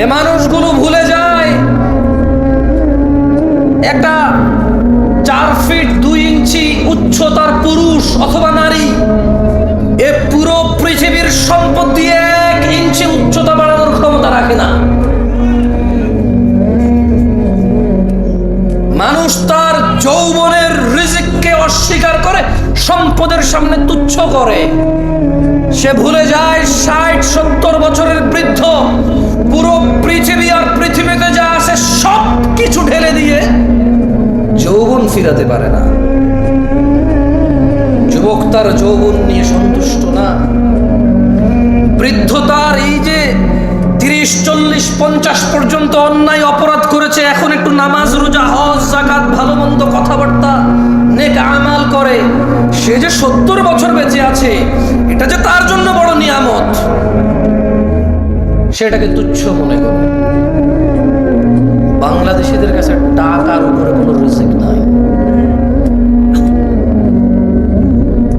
এ মানুষগুলো ভুলে যায়। একটা চার ফিট দুই ইঞ্চি উচ্চতার পুরুষ অথবা নারী, এ পুরো পৃথিবীর সম্পদ দিয়ে এক ইঞ্চি উচ্চতা বাড়ানোর ক্ষমতা রাখে না। মানুষ তার যৌবনের রিজিককে অস্বীকার করে, সম্পদের সামনে তুচ্ছ করে। সে ভুলে যায় ষাট, সত্তর বছরের বৃদ্ধ। পুরো পৃথিবী আর পৃথিবীতে যা আছে সব কিছু ঢেলে দিয়ে যৌবন ফিরাতে পারে না। যুবক তার যৌবন নিয়ে সন্তুষ্ট না। বৃদ্ধ তার এই যে তিরিশ, চল্লিশ, পঞ্চাশ পর্যন্ত অন্যায় অপরাধ করেছে, এখন একটু নামাজ, রোজা, হজ জাকাত ভালো মন্দ কথাবার্তা, নেক আমাল করে। সে যে সত্তর বছর বেঁচে আছে, এটা যে তার জন্য বড় নিয়ামত, সেটাকে তুচ্ছ মনে করে। বাংলাদেশিদের কাছে টাকার উপরে কোনো রিজিক নাই।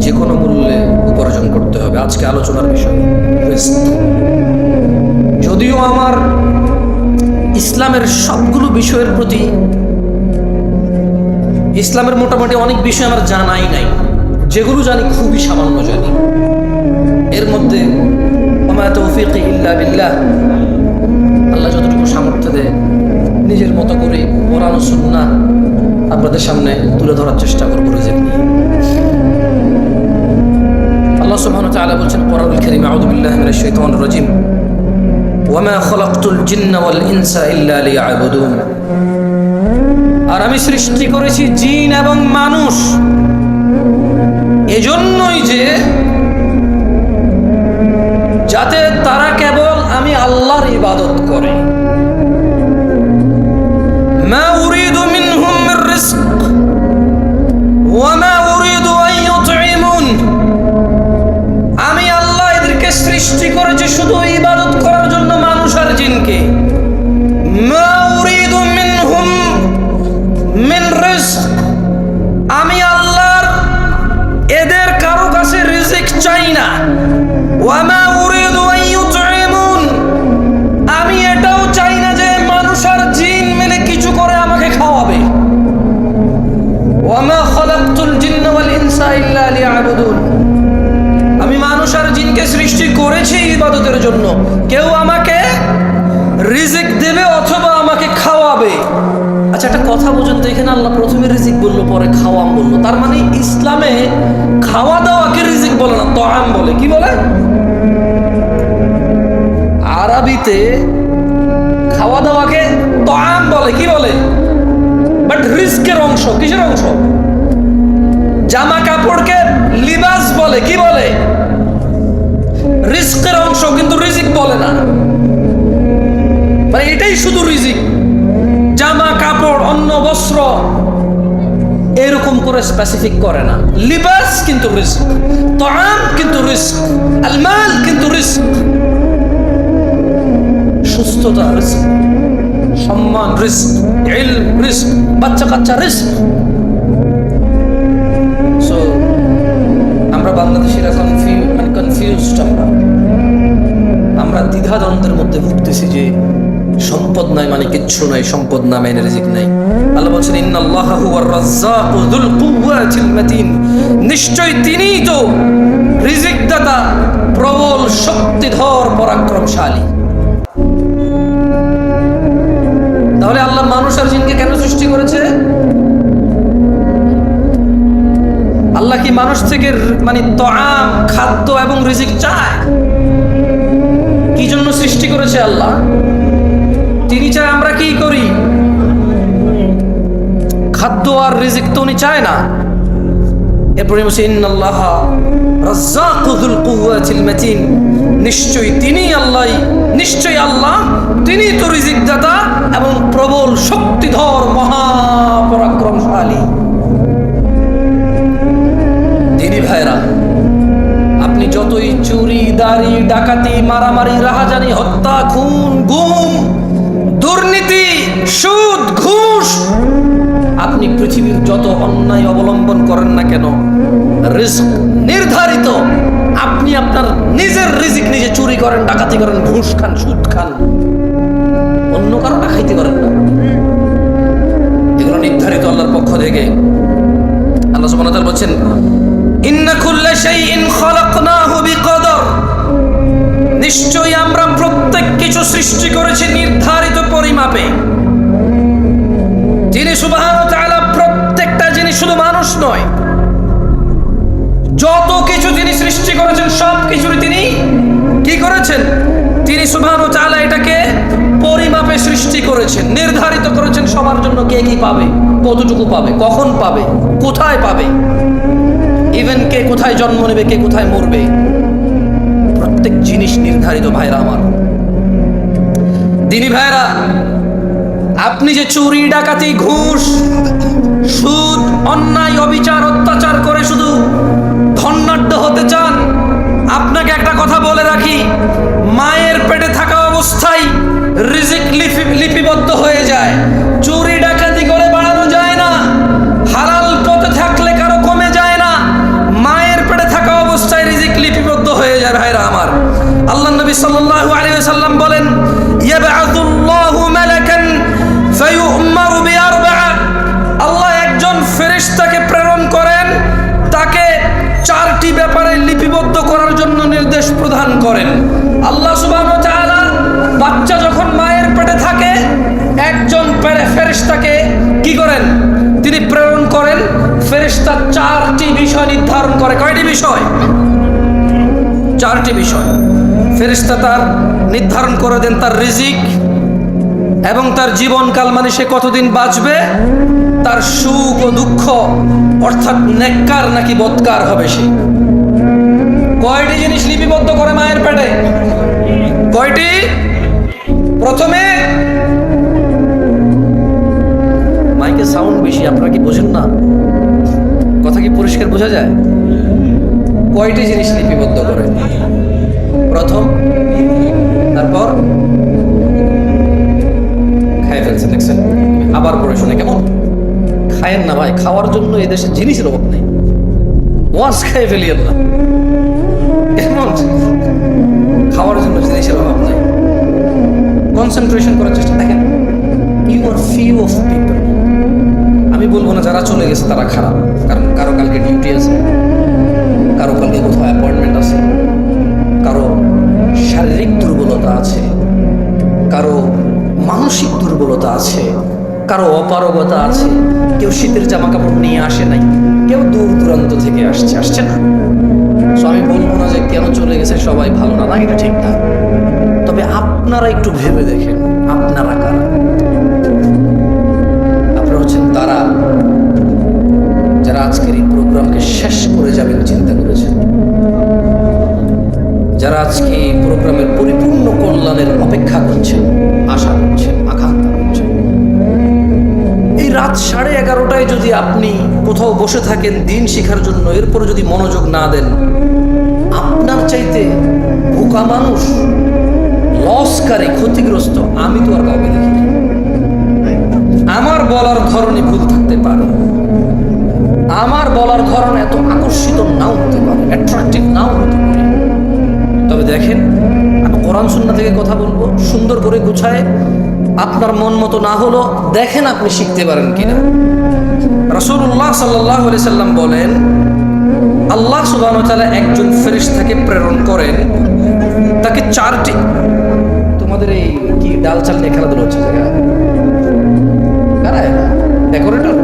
যে কোনো মূল্যে উপার্জন করতে হবে, আজকে আলোচনার বিষয় যদিও আমার ইসলামের সবগুলো বিষয়ের প্রতি, ইসলামের মোটামুটি অনেক বিষয় আমার জানাই নাই। যেগুলো জানি খুবই সামান্য জানি। এর মধ্যে ইল্লা বিল্লাহ। আল্লাহ যতটুকু সামর্থ্য দেয়, নিজের মতো করে কোরআন ও সুন্নাহ আপনাদের সামনে তুলে ধরার চেষ্টা করব রিজিক নিয়ে। আল্লাহ সুবহানাহু ওয়া তাআলা বলছেন, কোরআনুল কারীম আউযু বিল্লাহি মিনাশ শাইতানির রাজিম। আর আমি সৃষ্টি করেছি জিন এবং মানুষ। এজন্যই যে যাতে তারা কেবল আমি আল্লাহর ইবাদত করে। মা করেছি ইবাদতের জন্য। কেউ আমাকে রিজিক দেবে অথবা আমাকে খাওয়াবে। আচ্ছা একটা কথা বুঝুন তো, এখানে আল্লাহ প্রথমে রিজিক বলল, পরে খাওয়াম বলল। তার মানে ইসলামে খাওয়া দাওয়াকে রিজিক বলে না তআম বলে। কি বলে? আরবিতে খাওয়া দাওয়াকে তআম বলে, কি বলে? বাট রিস্কের অংশ, কিসের অংশ? জামা কাপড়কে লিবাস বলে, কি বলে? রিস্কের অংশ কিন্তু রিজিক বলে না। মানে এটাই শুধু রিজিক। জামা, কাপড়, অন্ন, বস্ত্র এরকম করে স্পেসিফিক করে না। লিবাস কিন্তু রিস্ক তাম কিন্তু রিস্ক আলমাল কিন্তু রিস্ক সুস্থতা রিস্ক সম্মান রিস্ক ইলম রিস্ক বাচ্চা কাচ্চা রিস্ক আমরা বাংলাদেশিরা কনফিউ মানে কনফিউজড আমরা। দ্বিধাদ্বন্দ্বের মধ্যে ভুগতেছি যে সম্পদ নাই মানে কিচ্ছু নাই, সম্পদ না মানে রিজিক নাই। আল্লাহ বলছেন হুয়ার যুল মাতিন। নিশ্চয় তিনিই তো রিজিক দাতা প্রবল, শক্তিধর, পরাক্রমশালী। তাহলে আল্লাহ মানুষ আর জিনকে কেন সৃষ্টি করেছে? আল্লাহ কি মানুষ থেকে মানে তাম খাদ্য এবং রিজিক চায়? কি জন্য সৃষ্টি করেছে আল্লাহ? তিনি চায় আমরা কি করি? খাদ্য আর রিজিক তো উনি চায় না। এরপরে ইন্নাল্লাহ রাজ্জাকুল মাতিন। নিশ্চয়ই তিনি আল্লাহ, নিশ্চয়ই আল্লাহ, তিনি তো রিজিক দাতা এবং প্রবল শক্তিধর মহাপরাক্রমশালী। দিনী ভাইরা যতই চুরি, দাড়ি, ডাকাতি, মারামারি, রাহাজানি, হত্যা, খুন, গুম, দুর্নীতি, সুদ, ঘুষ, আপনি পৃথিবীর যত অন্যায় অবলম্বন করেন না কেন, রিস্ক নির্ধারিত। আপনি আপনার নিজের রিজিক নিজে চুরি করেন, ডাকাতি করেন, ঘুষ খান, সুদ খান। খাইতে পারেন না। এগুলো নির্ধারিত আল্লাহর পক্ষ থেকে। আল্লাহ সুবহানাহু বলছেন নিশ্চয়ই আমরা প্রত্যেক কিছু সৃষ্টি করেছি নির্ধারিত পরিমাপে। যিনি ওয়া প্রত্যেকটা জিনিস শুধু মানুষ নয়, যত কিছু তিনি সৃষ্টি করেছেন, সব কিছুরই তিনি কি করেছেন? তিনি ওয়া তাআলা এটাকে পরিমাপে সৃষ্টি করেছেন, নির্ধারিত করেছেন সবার জন্য কে কি পাবে, কতটুকু পাবে, কখন পাবে, কোথায় পাবে। ইভেন কে কোথায় জন্ম নেবে, কে কোথায় মরবে, প্রত্যেক জিনিস নির্ধারিত ভাইরা আমার। দিনী ভাইরা, আপনি যে চুরি, ডাকাতি, ঘুষ, সুদ, অন্যায়, অবিচার, অত্যাচার করে শুধু ধন্যাঢ্য হতে চান, আপনাকে একটা কথা বলে রাখি, মায়ের পেটে থাকা অবস্থায় রিজিক লিপি লিপিবদ্ধ হয়ে যায়। নবী সাল্লাল্লাহু আলাইহি ওয়াসাল্লাম বলেন ইয়াবআতুল্লাহু মালাকান ফায়ু'মারু বিআরবা'a আল্লাহ একজন ফেরেশতাকে প্রেরণ করেন, তাকে চারটি ব্যাপারে লিপিবদ্ধ করার জন্য নির্দেশ প্রদান করেন। আল্লাহ সুবহানাহু ওয়া তাআলা বাচ্চা যখন মায়ের পেটে থাকে, একজন ফেরেশতাকে কি করেন? তিনি প্রেরণ করেন, ফেরেশতা চারটি বিষয় নির্ধারণ করে। কয়টি বিষয়? চারটি বিষয়। ফেরেশতা তার নির্ধারণ করে দেন তার রিজিক এবং তার জীবনকাল মানে সে কতদিন বাঁচবে? তার সুখ ও দুঃখ, অর্থাৎ নেককার নাকি বৎকার হবে সে? কয়টি জিনিস লিপিবদ্ধ করে মায়ের পেটে? কয়টি? প্রথমে, মাইকে সাউন্ড বেশি, আপনারা কি বোঝেন না? কথা কি পরিষ্কার বোঝা যায়? কয়টি জিনিস লিপিবদ্ধ করে? প্রথম, তারপর খাই ফেলছে দেখছেন? আবার পরে শুনে কেমন? খায়েন না ভাই, খাওয়ার জন্য এই দেশে জিনিসের অভাব নেই। ওয়াজ খাই ফেলিয়েন না। কেমন? খাওয়ার জন্য জিনিসের অভাব নেই। কনসেন্ট্রেশন করার চেষ্টা, দেখেন you are few of people আমি বলব না যারা চলে গেছে তারা খারাপ, কারণ কারও কালকে ডিউটি আছে, কারও কালকে কোথাও অ্যাপয়েন্টমেন্ট আছে। শারীরিক দুর্বলতা আছে, কারও মানসিক দুর্বলতা আছে, কারও অপারগতা আছে, কেউ শীতের জামা কাপড় নিয়ে আসে নাই, কেউ দূর দূরান্ত থেকে আসছে আসছে না। সো আমি বলব না যে কেন চলে গেছে, সবাই ভালো না, এটা ঠিক না। তবে আপনারা একটু ভেবে দেখেন, আপনারা কারা? আপনারা হচ্ছেন তারা, যারা আজকের এই প্রোগ্রামকে শেষ করে যাবেন, চিন্তা করেছেন। যারা আজকে এই প্রোগ্রামের পরিপূর্ণ কল্যাণের অপেক্ষা করছেন, আশা করছেন, আকাঙ্ক্ষা করছেন। এই রাত সাড়ে এগারোটায় যদি আপনি কোথাও বসে থাকেন দিন শেখার জন্য, এরপরে যদি মনোযোগ না দেন, আপনার চাইতে বোকা মানুষ লসকারী ক্ষতিগ্রস্ত, আমি তো আর কাউকে দেখিনি আমার বলার ধরনই ভুল থাকতে পারে। আমার বলার ধরন এত আকর্ষিত নাও হতে পারে অ্যাট্রাকটিভ নাও হতে পারে। তবে দেখেন, আমি কোরআন সুন্না থেকে কথা বলব, সুন্দর করে গুছায়, আপনার মন মতো না হলো দেখেন আপনি শিখতে পারেন কিনা। রসুল্লাহ সাল্লাহ সাল্লাম বলেন, আল্লাহ সুবাহ একজন ফেরিস্তাকে প্রেরণ করেন, তাকে চারটি, তোমাদের এই কি ডাল চাল নিয়ে খেলাধুলা হচ্ছে জায়গা? কারা ডেকোরেটর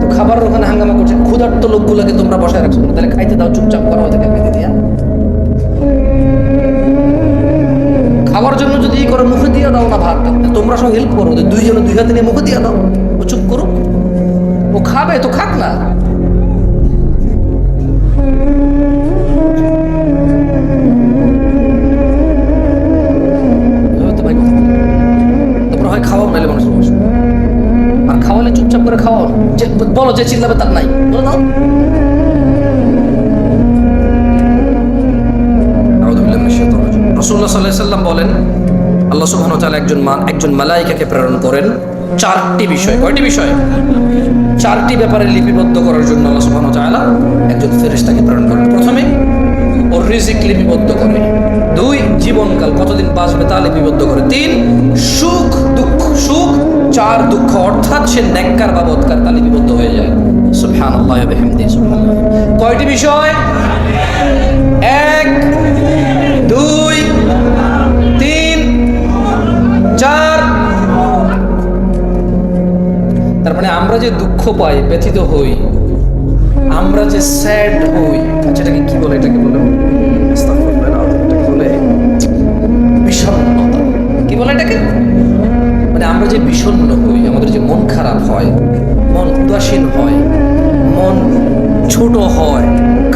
তো খাবারের ওখানে হাঙ্গামা করছে, ক্ষুধার্ত লোকগুলোকে তোমরা বসায় রাখছো, তাহলে খাইতে দাও, চুপচাপ করো ওদেরকে খাইতে খাওয়ার জন্য যদি ই করে মুখে দিয়ে দাও না ভাত তোমরা সব হেল্প করো। দুইজনে দুই হাতে নিয়ে মুখে দিয়ে দাও। ও চুপ করুক। ও খাবে, তো খাক না। খাওয়াও নাইলে মানুষ আর খাওয়ালে চুপচাপ করে খাওয়াও বলো যে চিল্লাবে তার নাই। বলে দাও রসুল্লাহ সাল্লাহ সাল্লাম বলেন, আল্লাহ সুবহান তাআলা একজন মা, একজন মালাইকাকে প্রেরণ করেন চারটি বিষয়। কয়টি বিষয়? চারটি ব্যাপারে লিপিবদ্ধ করার জন্য আল্লাহ সুবহান তাআলা একজন ফেরেশতাকে প্রেরণ করেন। প্রথমে, ও রিজিক লিপিবদ্ধ করে। দুই, জীবনকাল কতদিন বাঁচবে তা লিপিবদ্ধ করে। তিন, সুখ, দুঃখ, সুখ, চার, দুঃখ, অর্থাৎ সে নেককার বা বৎকার তা লিপিবদ্ধ হয়ে যায়। বিহামদিহি সুবহানাল্লাহ। কয়টি বিষয়? এক, দুই চার তার মানে আমরা যে দুঃখ পাই, ব্যথিত হই, আমরা যে স্যাড হই আচ্ছা এটাকে কি বলে, এটাকে বলে? এটাকে কি বলে এটাকে? মানে আমরা যে বিষণ্ণ হই, আমাদের যে মন খারাপ হয়, মন উদাসীন হয়, মন ছোট হয়,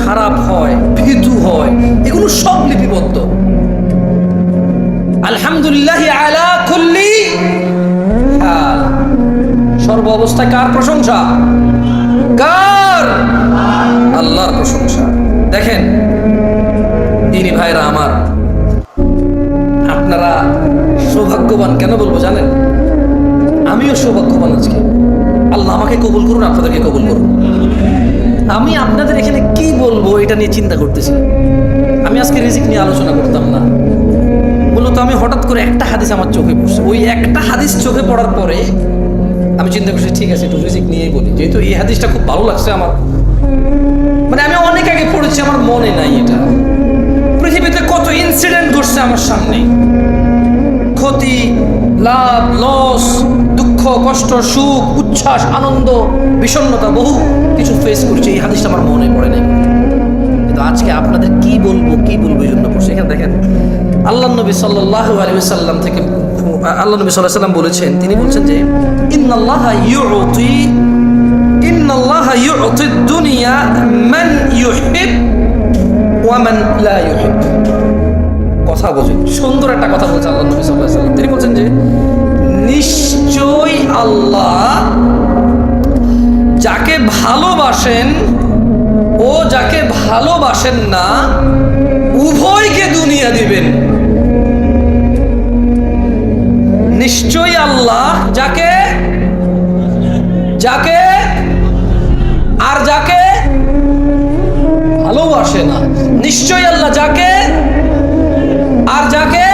খারাপ হয়, ভীতু হয়, এগুলো সব লিপিবদ্ধ। আলহামদুলিল্লাহ আলা হাল। সর্ব অবস্থায় কার প্রশংসা? কার? আল্লাহর প্রশংসা। দেখেন, দিনী ভাইরা আমার, আপনারা সৌভাগ্যবান কেন বলব জানেন? আমিও সৌভাগ্যবান আজকে। আল্লাহ আমাকে কবুল করুন, আপনাদেরকে কবুল করুন। আমি আপনাদের এখানে কি বলব এটা নিয়ে চিন্তা করতেছি। আমি আজকে রিজিক নিয়ে আলোচনা করতাম না। মূলত আমি হঠাৎ করে একটা হাদিস আমার চোখে পড়ছে। ওই একটা হাদিস চোখে পড়ার পরে আমি চিন্তা করছি, ঠিক আছে, একটু রিজিক নিয়েই বলি। যেহেতু এই হাদিসটা খুব ভালো লাগছে আমার। মানে আমি অনেক আগে পড়েছি, আমার মনে নাই এটা। পৃথিবীতে কত ইনসিডেন্ট ঘটছে আমার সামনে। ক্ষতি, লাভ লস দুঃখ, কষ্ট, সুখ, উচ্ছ্বাস, আনন্দ, বিষণ্ণতা, বহু কিছু ফেস করছি। এই হাদিসটা আমার মনে পড়ে নাই। কিন্তু আজকে আপনাদের কি বলব কি বলব এই জন্য পড়ছে। এখানে দেখেন আল্লাহ নবী সাল্লাহ আলী সাল্লাম থেকে, আল্লাহ নবী সাল্লাহ সাল্লাম বলেছেন, তিনি বলছেন যে, ইন্নাল্লাহ ইউতি ইন্নাল্লাহ ইউতি দুনিয়া মান ইউহিব ওয়া মান লা ইউহিব। কথা বোঝেন সুন্দর একটা কথা বলছে আল্লাহ নবী আলাইহি সাল্লাম তিনি বলছেন যে, নিশ্চয়ই আল্লাহ যাকে ভালোবাসেন ও যাকে ভালোবাসেন না, উভয়কে দুনিয়া দিবেন। নিশ্চয়ই আল্লাহ যাকে যাকে আর যাকে ভালোবাসে না। নিশ্চয়ই আল্লাহ যাকে আর যাকে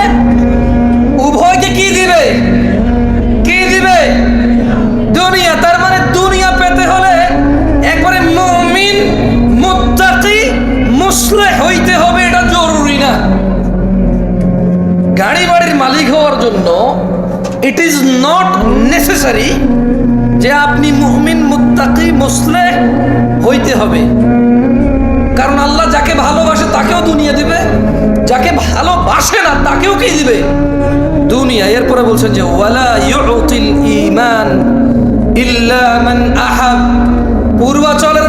উভয়কে কি দিবে? কি দিবে? দুনিয়া, তার মানে দুনিয়া পেতে হলে একবারে মুমিন, মুত্তাকি মুসলিহ হইতে হবে, এটা জরুরি না। গাড়ি বাড়ির মালিক হওয়ার জন্য ইট ইজ নট নেসেসারি যে আপনি মুহমিন মুত্তাকি মুসলিহ হইতে হবে। কারণ আল্লাহ যাকে ভালোবাসে তাকেও দুনিয়া দিবে, যাকে ভালোবাসে না তাকেও কি দিবে? দুনিয়া। এরপরে বলছেন যে, ওয়ালা ইউতিল ঈমান ইল্লা মান আহাব। পূর্বাচলের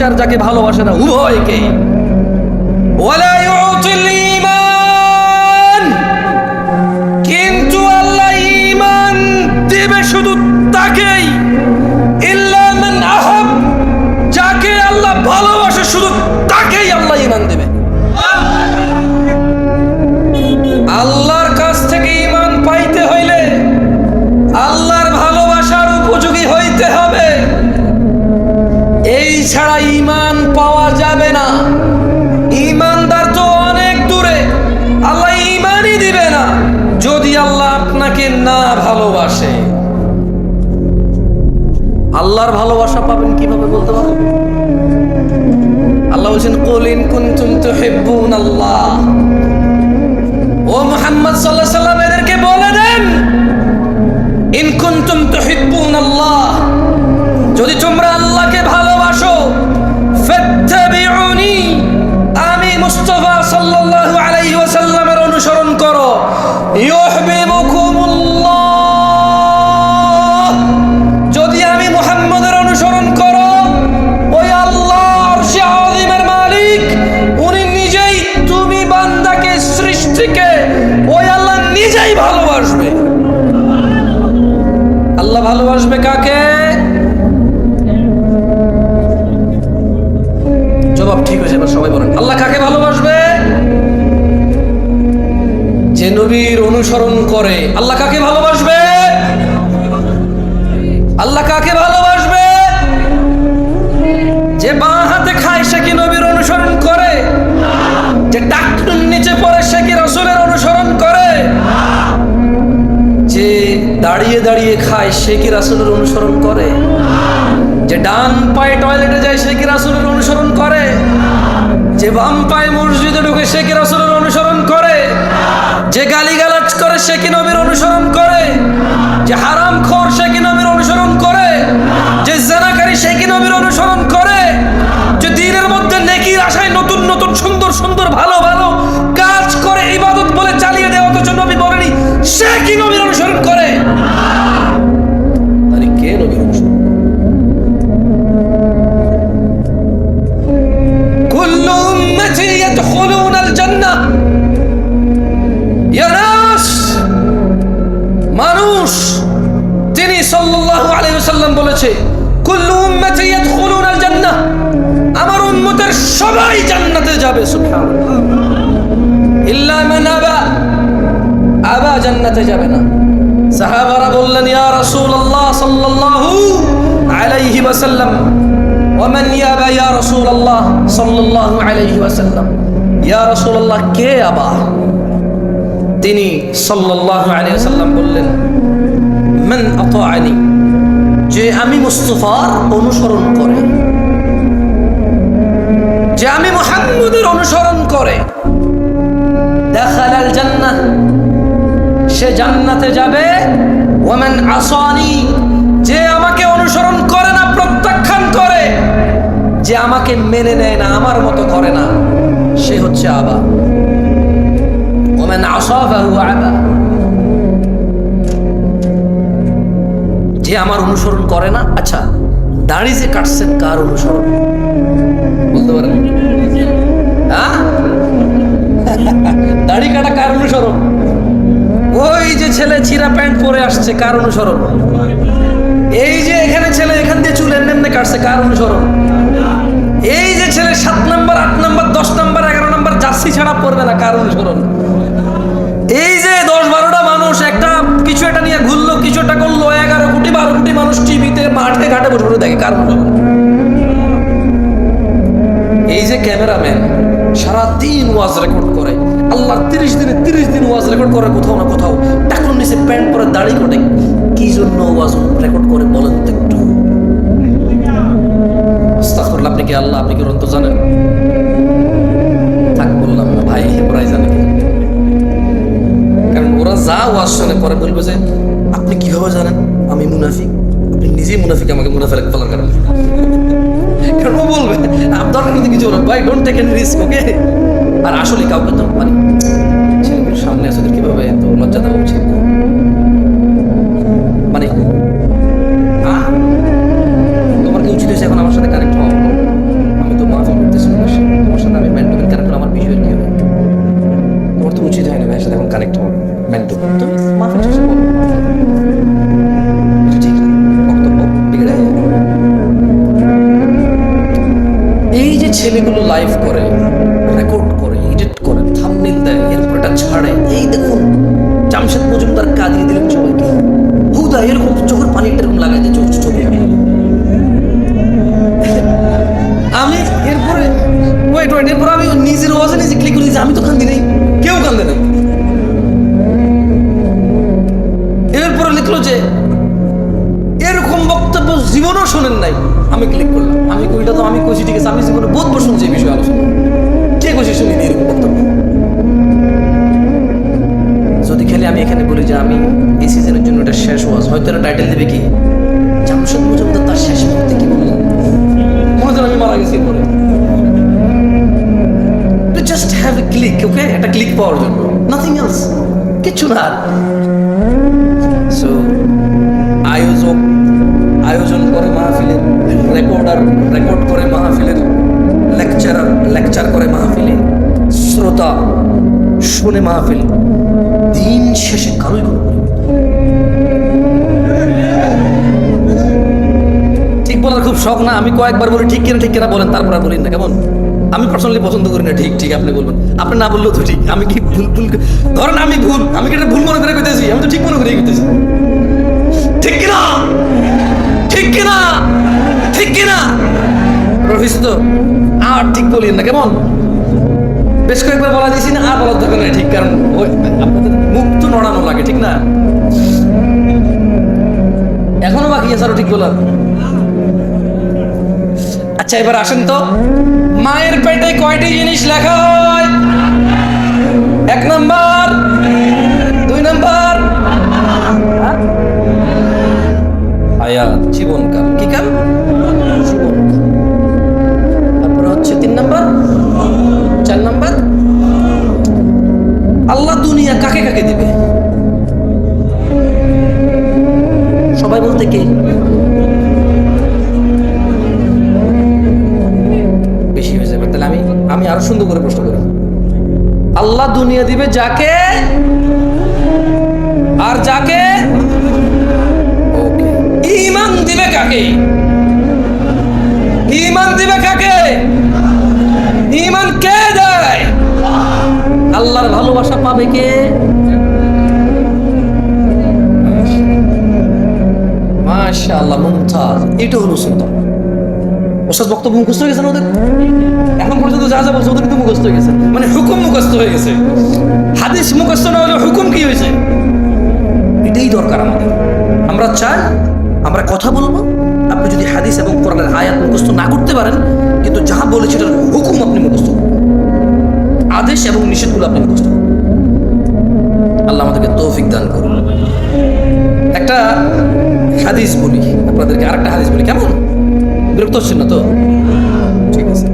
ভালোবাসে আর যাকে ভালোবাসে না উভয়কে ওয়ালা ভালোবাসে। আল্লাহর ভালোবাসা পাবেন কীভাবে বলতে পারবেন আল্লাহ বলছেন, কুল ইন কুনতুম তুহিব্বুন আল্লাহ। ও মুহাম্মদ সাল্লাল্লাহু সাল্লাম, এদেরকে বলে দেন, ইন আল্লাহ। যদি তোমরা আল্লাহকে ভালোবাসো আমি মুস্তাফা সাল্লাল্লাহু আলাইহি ওয়াসাল্লামের অনুসরণ করো। ইউহিব্বুকুমুল্লাহ ভালোবাসবে কাকে? জবাব ঠিক হয়েছে, এবার সবাই বলেন, আল্লাহ কাকে ভালোবাসবে? যে নবীর অনুসরণ করে। আল্লাহ কাকে ভালো দাঁড়িয়ে খায়, সে কি রাসুলের অনুসরণ করে? যে ডান পায়ে টয়লেটে যায়, সে কি রাসুলের অনুসরণ করে? যে বাম পায়ে মসজিদে ঢুকে, সে কি রাসুলের অনুসরণ করে? যে গালিগালাজ করে, সে কি নবীর অনুসরণ করে? যে হারাম খোর সে কি জান্নাতে যাবে না। সাহাবারা বললেন, ইয়া রাসূলুল্লাহ সাল্লাল্লাহু আলাইহি ওয়াসাল্লাম ওমান ইয়াবা ইয়া রাসূলুল্লাহ সাল্লাল্লাহু আলাইহি ওয়াসাল্লাম? ইয়া রাসূলুল্লাহ, কে আবা? তিনি সাল্লাল্লাহু আলাইহি ওয়াসাল্লাম বললেন, মান আতাআনি, যে আমি মুস্তাফার অনুসরণ করে। যে আমি মুহাম্মদের অনুসরণ করে। দাখালাল জান্নাহ সে জান্নাতে যাবে। ওয়ামান আসানি, যে আমাকে অনুসরণ করে না, প্রত্যাখ্যান করে, যে আমাকে মেনে নেয় না, আমার মতো করে না, সে হচ্ছে আবা। ওমান আসাফাহু আবা। যে আমার অনুসরণ করে না আচ্ছা দাড়ি যে কাটছেন, কার অনুসরণ? বলতে পারেন? হ্যাঁ? দাড়ি কাটা কার অনুসরণ? ওই যে ছেলে চিরা প্যান্ট পরে আসছে, কার অনুসরণ? এই যে এখানে ছেলে, এখান দিয়ে চুল এমনি এমনি কাটছে, কার অনুসরণ? এই যে ছেলে সাত নাম্বার, আট নাম্বার, দশ নাম্বার, এগারো নাম্বার, জার্সি ছাড়া পড়বে না, কার অনুসরণ? এই যে দশ বারোটা মানুষ, একটা কিছু একটা নিয়ে ঘুরলো, কিছু একটা করল, এগারো কোটি, বারো কোটি মানুষ টিভিতে মাঠে ঘাটে বসে দেখে কার অনুসরণ? এই যে ক্যামেরাম্যান সারা দিন ওয়াজ রেকর্ড করে আল্লাহ তিরিশ দিনে তিরিশ দিন ওয়াজ রেকর্ড করে কোথাও না কোথাও। টাকুর নিচে প্যান্ট পরে দাড়ি করে কি জন্য ওয়াজ রেকর্ড করে বলেন তো একটু। আপনি কি আল্লাহ, আপনি কি রন্ত জানেন? থাক, বললাম না, ভাই ওরাই জানে। কারণ ওরা যা ওয়াজ শুনে পরে বলবে যে, আপনি কীভাবে জানেন? আমি মুনাফিক। আপনি নিজেই মুনাফিক, আমাকে মুনাফিক বলার কারণে। কারণ ও বলবে আপনার কিন্তু কিছু ভাই don't take any risk okay আর আসলে কাউকে তো মানে ছেলেগুলোর সামনে ওদের কীভাবে তো লজ্জা দেওয়া উচিত? না। মানে তোমার কি উচিত হয়েছে এখন আমার সাথে কানেক্ট হওয়া? আমি তো মাফি করতেছি তোমার সাথে আমি ম্যান্ডোমেন কানেক্ট আমার বিষয় কি হবে? তোমার তো উচিত হয়নি ভাইয়ের সাথে এখন কানেক্ট হওয়া, ম্যান্ডো। তুমি মাফি শেষে বলো না ছেলেগুলো লাইভ এই দেখুন, জামশেদ মজুমদার কাঁদিয়ে দিলেন সবাইকে। হুদা, এরকম চোখের পানিটা এরকম লাগাই দিয়ে চোখ চোখে আমি এরপরে ওয়েট ওয়েট এরপর আমি নিজের ওয়াজে নিজে ক্লিক করি আমি তো কান্দি নেই। কেউ কান্দে নেই। এরপরে লিখলো যে, এরকম বক্তব্য জীবনও শোনেন নাই। আমি ক্লিক করলাম। আমি কইটা তো আমি কইছি, ঠিক আছে, আমি জীবনে বহুতবার শুনছি এই বিষয়ে আলোচনা কে কইছি শুনিনি এরকম বক্তব্য? যদি খেলে আমি এখানে বলি যে আমি এই সিজনের জন্য এটা শেষ ওয়াজ হয়তো এটা টাইটেল দেবে কি? জামশেদ মজুমদার তার শেষ মুহূর্তে কি বললেন মনে আমি মারা গেছি পরে just have a click okay একটা ক্লিক পাওয়ার জন্য। নাথিং এলস কিচ্ছু না সো আয়োজক, আয়োজন করে মাহফিলের রেকর্ডার রেকর্ড করে মাহফিলের লেকচারার লেকচার করে মাহফিলে শ্রোতা, শুনে মাহফিল। দিন শেষে কারোই কোনো ঠিক বলার খুব শখ না? আমি কয়েকবার বলি, ঠিক কিনা ঠিক কিনা বলেন, তারপর বলেন না, কেমন? আমি পার্সোনালি পছন্দ করি না, ঠিক ঠিক, আপনি বলবেন। আপনি না বললেও তো ঠিক। আমি কি ভুল ভুল ধরেন আমি ভুল, আমি কি ভুল মনে করে কইতেছি? আমি তো ঠিক মনে করে কইতেছি। ঠিক কিনা? ঠিক কিনা? ঠিক কিনা? তো, আর ঠিক বলিয়েন না, কেমন? বেশ কয়েকবার বলা দিয়েছি না, আর বলার দরকার নেই, ঠিক কারণ ওই আপনাদের মুখ তো নড়ানো লাগে, ঠিক না? এখনও বাকি আছে আরও, ঠিক বলার আচ্ছা এবার আসেন তো। মায়ের পেটে কয়টি জিনিস লেখা হয়? এক নাম্বার, দুই নাম্বার? হায়াত জীবনকাল। কি কাল তারপরে হচ্ছে তিন নাম্বার। আল্লাহ দুনিয়া কাকে কাকে দিবে? সবাই বলতে কে? বেশি হয়ে যাবে। তাহলে আমি আমি আরও সুন্দর করে প্রশ্ন করি। আল্লাহ দুনিয়া দিবে যাকে আর যাকে ইমান দিবে কাকে? ইমান দিবে কাকে? ইমান ভালোবাসা পাবে কে? মাশাআল্লাহ, মুমতাজ। এটা হলো সুন্দর। ওস্তাদ, বক্তব্য মুখস্থ হয়ে ওদের? এখন পর্যন্ত যা যা বলছে ওদের কিন্তু মুখস্থ হয়ে গেছে। মানে হুকুম মুখস্থ হয়ে গেছে। হাদিস মুখস্থ না হলে হুকুম কি হয়েছে? এটাই দরকার আমাদের। আমরা চাই আমরা কথা বলব। আপনি যদি হাদিস এবং কোরআনের আয়াত মুখস্থ না করতে পারেন, কিন্তু যা বলেছে হুকুম আপনি মুখস্থ। আদেশ এবং নিষেধগুলো আপনি মুখস্থ দান করুন। একটা হাদিস বলি, আপনাদেরকে আরেকটা হাদিস বলি, কেমন? বিরক্ত হচ্ছেন না তো? ঠিক আছে।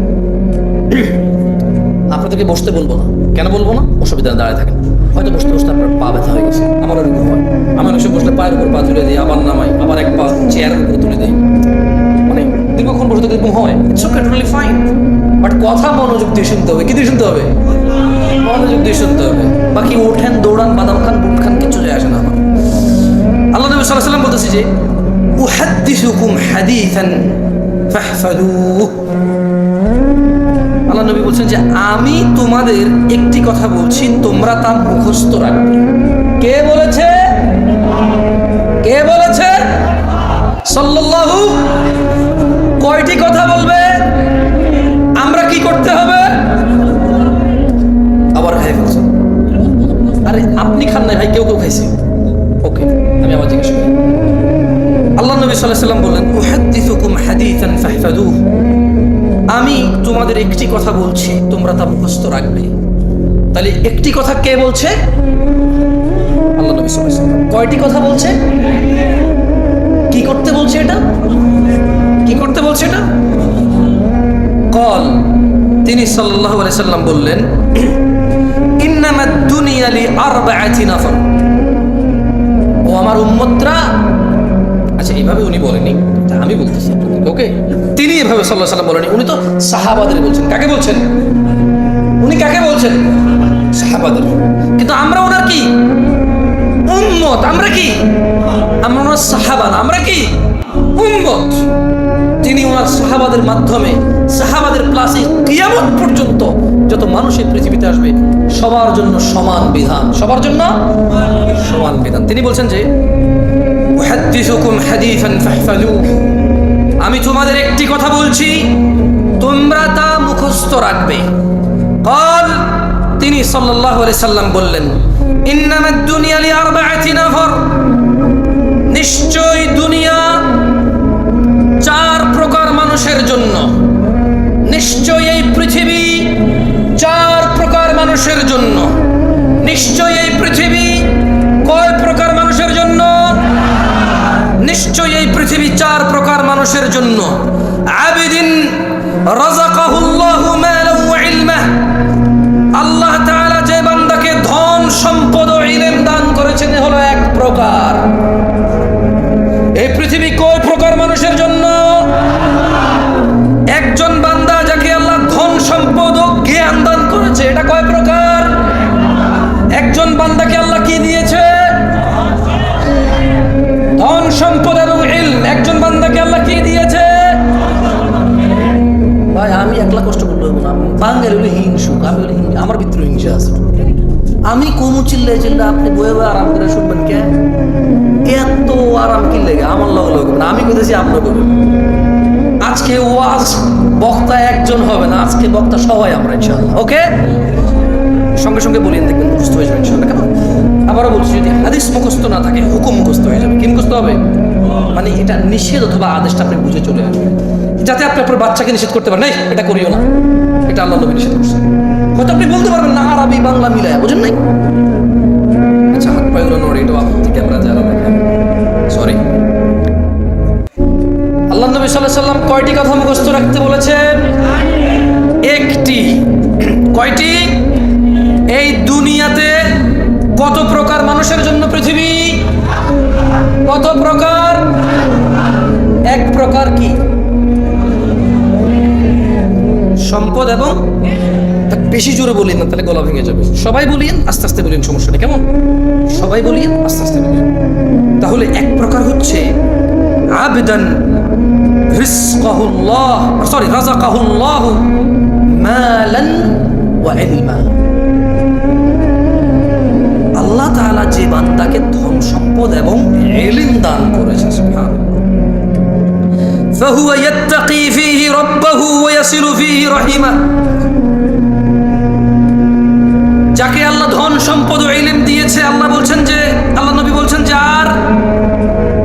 আপনাদেরকে বসতে বলব না। কেন বলব না? অসুবিধা দাঁড়ায় থাকেন। হয়তো বসতে বসতে আপনার পা ব্যথা হয়ে গেছে। আমার ওরকম হয়। আমার সময় বসলে পায়ের উপর পা তুলে দিই, আবার নামাই, আবার এক পা চেয়ারের উপর তুলে দিই। মানে দীর্ঘক্ষণ বসে এরকম হয়। ইটস ফাইন বাট কথা, মনোযোগ দিয়ে শুনতে হবে। কি দিয়ে শুনতে হবে? মনোযোগ দিয়ে শুনতে হবে। বাকি ওঠেন দৌড়ান, বাদাম খান, বুট খান কিছু যায় আসে না আমার। আল্লাহ নবী সাল্লাহ সাল্লাম বলতেছি যে, উহাদ্দিসুকুম হাদিসান ফাহফাদুহ আল্লাহ নবী বলছেন যে, আমি তোমাদের একটি কথা বলছি, তোমরা তা মুখস্থ রাখবে। কে বলেছে? কে বলেছে? সাল্লাল্লাহু কয়টি উহাদ্দিসুকুম হাদিসান ফাহফাদুহ আমি তোমাদের একটি কথা বলছি, তোমরা তা মুখস্থ রাখবে। তাহলে একটি কথা কে বলছে? আল্লাহ নবী সাল্লাল্লাহু কয়টি কথা বলছে? কি করতে বলছে এটা? কি করতে বলছে এটা? কল। তিনি সাল্লাল্লাহু আলাইহি সাল্লাম বললেন, ইন্নামাদ দুনিয়া লি আরবাআতি নাফর। ও আমার উম্মতরা আচ্ছা এইভাবে উনি বলেনি আমি বলতেছি ওকে? তিনি এভাবে সাল্লাহ সাল্লাম বলেনি উনি তো সাহাবাদের বলছেন। কাকে বলছেন? উনি কাকে বলছেন? সাহাবাদের। কিন্তু আমরা ওনার কি? আমরা কি? আমরা ওনার আমরা কি? তিনি ওনার সাহাবাদের মাধ্যমে, সাহাবাদের প্লাসে কিয়ামত পর্যন্ত যত মানুষ এই পৃথিবীতে আসবে, সবার জন্য সমান বিধান। সবার জন্য সমান বিধান। তিনি বলছেন যে আমি তোমাদের একটি কথা বলছি, তোমরা তা মুখস্থ রাখবে। কল তিনি সাল্লাহ সাল্লাম বললেন নিশ্চয় দুনিয়া চার প্রকার মানুষের জন্য। নিশ্চয় এই পৃথিবী চার প্রকার মানুষের জন্য। নিশ্চয় এই পৃথিবী পৃথিবী চার প্রকার মানুষের জন্য। আবেদিন আল্লাহ যে বান্দাকে ধন, সম্পদ ইলম দান করেছেন হলো এক প্রকার। সম্পদ এবং ইলম একজন বান্দাকে আল্লাহ কি দিয়েছে ভাই আমি বলি হিং- আমার ভিতরে হিংসা আছে। আমি কমু চিল্লাই চিল্লা আপনি বয়ে বয়ে আরাম করে শুনবেন কে? এত আরাম কি লেগে? আমার লগে লগে না। আমি কইতেছি আপনার করবেন। আজকে ওয়াজ, বক্তা একজন হবে না। আজকে বক্তা সবাই আমরা, ইনশাআল্লাহ। ওকে? সঙ্গে সঙ্গে বলিয়ে দেখবেন, মুখস্থ হয়ে যাবে, ইনশাআল্লাহ। কেমন? আবারও বলছি, যদি হাদিস মুখস্থ না থাকে, হুকুম মুখস্থ হয়ে যাবে। কি মুখস্থ হবে? মানে এটা নিষেধ অথবা আদেশটা আপনি বুঝে চলে আসবে যাতে আপনি আপনার বাচ্চাকে নিষেধ করতে পারেন। "এই, এটা করিও না। এটা আল্লাহ নবী নিষেধ করছে। হয়তো আপনি বলতে পারবেন না আরবি বাংলা মিলায় বুঝেন নাই? আচ্ছা হাত পায়ে নড়ে এটাও সরি আল্লাহ নবী কয়টি কথা মুখস্থ রাখতে বলেছেন? একটি। কয়টি? এই দুনিয়াতে কত প্রকার মানুষের জন্য পৃথিবী? কত প্রকার? এক প্রকার কি? সম্পদ এবং বেশি জোরে বলিন না, তাহলে গলা ভেঙে যাবে। সবাই বলিয়েন, আস্তে আস্তে বলিন সমস্যাটা কেমন? সবাই বলিয়েন, আস্তে আস্তে বলিয়েন। তাহলে এক প্রকার হচ্ছে, আবেদন রিজকাহুল্লাহ, সরি, রাজাকাহুল্লাহ মালান ওয়া আল্লাহ তাআলা যে বান্দাকে ধন সম্পদ এবং ইলম দান করেছে فهو يتقي فيه ربه ويصل فيه رحمه যাকে আল্লাহ ধন সম্পদ ও ইলম দিয়েছে আল্লাহ বলছেন যে আল্লাহ নবী বলছেন যে আর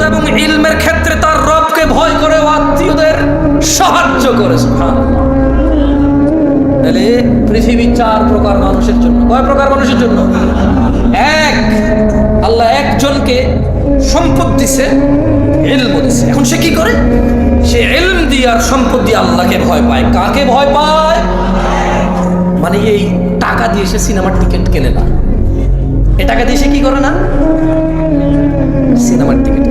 এবং ইলমের ক্ষেত্রে তার রবকে ভয় করে ও আত্মীয়দের সাহায্য করে সুবহানাল্লাহ। তাহলে পৃথিবী চার প্রকার মানুষের জন্য কয় প্রকার মানুষের জন্য এক আল্লাহ একজনকে সম্পদ দিছে ইলম দিছে এখন সে কি করে সে ইলম দিয়ে আর সম্পদ দিয়ে আল্লাহকে ভয় পায়। কাকে ভয় পায়? মানে এই টাকা দিয়ে সে সিনেমার টিকিট কেনে না। এ টাকা দিয়ে সে কি করে না? সিনেমার টিকিট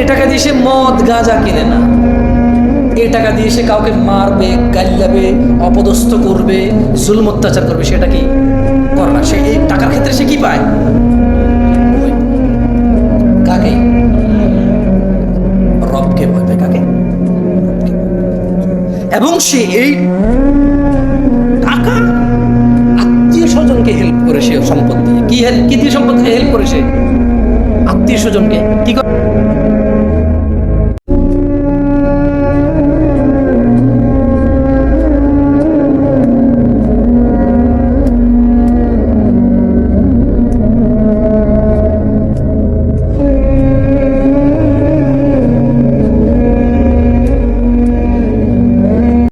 এ টাকা দিয়ে সে মদ, গাঁজা কিনে না। এ টাকা দিয়ে সে কাউকে মারবে গাল্লাবে অপদস্থ করবে, জুলম অত্যাচার করবে, সেটা কি করে না? সে এই টাকার ক্ষেত্রে সে কি পায়? কাকে এবং সে এই টাকা আত্মীয় স্বজনকে হেল্প করে সে সম্পদ দিয়ে। কি কি দিয়ে সম্পদ হেল্প করে সে? আত্মীয় স্বজনকে কি করে